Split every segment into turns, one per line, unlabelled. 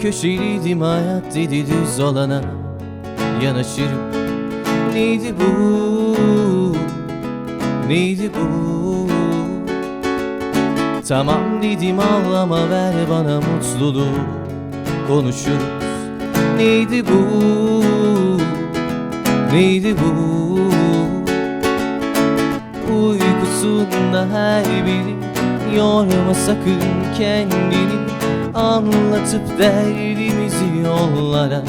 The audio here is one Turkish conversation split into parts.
Köşeliydim hayat dedi düz olana Yanaşırım Neydi bu? Neydi bu? Tamam dedim ağlama ver bana mutluluğu Konuşuruz. Neydi bu? Neydi bu? Uykusunda her biri Yorma sakın kendini Anlatıp derdimizi yollara.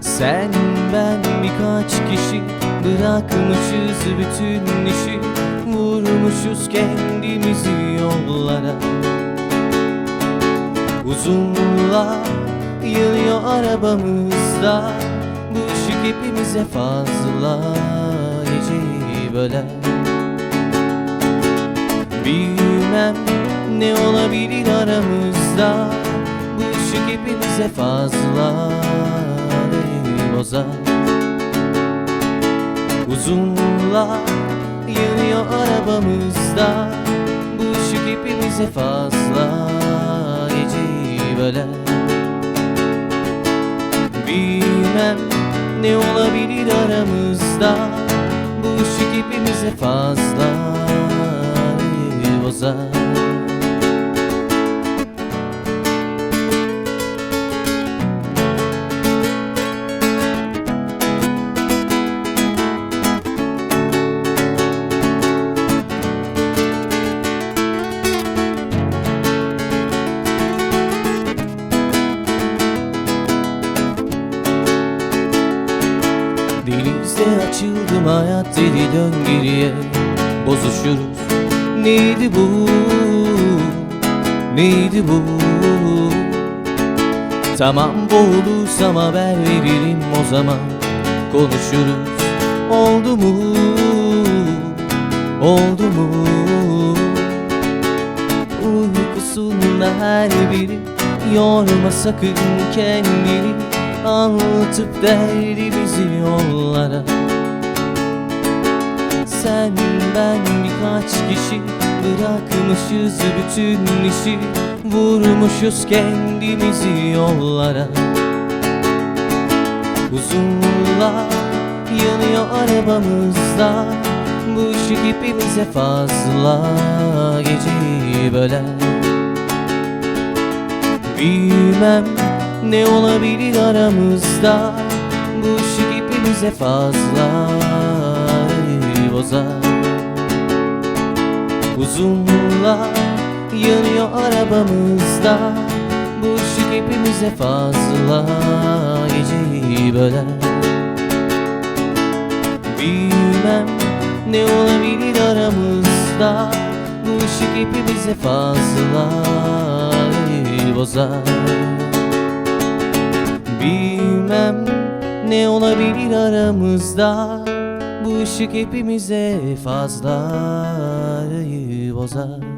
Sen ben birkaç kişi Bırakmışız bütün işi Vurmuşuz kendimizi yollara. Uzunlar yığıyor arabamızda Bu ışık hepimize fazla Geceyi böler. Bilmem ne olabilir aramızda? Bu ışık hepimize fazla Beni bozar Uzunlar yanıyor arabamızda. Bu ışık hepimize fazla Geceyi böler Bilmem ne olabilir aramızda. Bu ışık hepimize fazla bozar Denizde açıldım hayat dedi dön geriye. Bozuşuruz. Neydi bu? Neydi bu? Tamam boğulursam haber veririm o zaman. Konuşuruz. Oldu mu? Oldu mu? Uykusunda her biri Yorma sakın kendini Anlatıp derdimizi yollara. Sen ben birkaç kişi Bırakmışız bütün işi. Vurmuşuz kendimizi yollara. Uzunlar yanıyor arabamızda. Bu ışık hepimize fazla Geceyi böler. Bilmem ne olabilir aramızda? Bu ışık hepimize fazla bozar. Uzunlar yanıyor arabamızda. Bu ışık hepimize fazla Geceyi böler. Bilmem ne olabilir aramızda. Bu ışık hepimize fazla bozar Bilmem ne olabilir aramızda. Bu ışık hepimize fazla bozar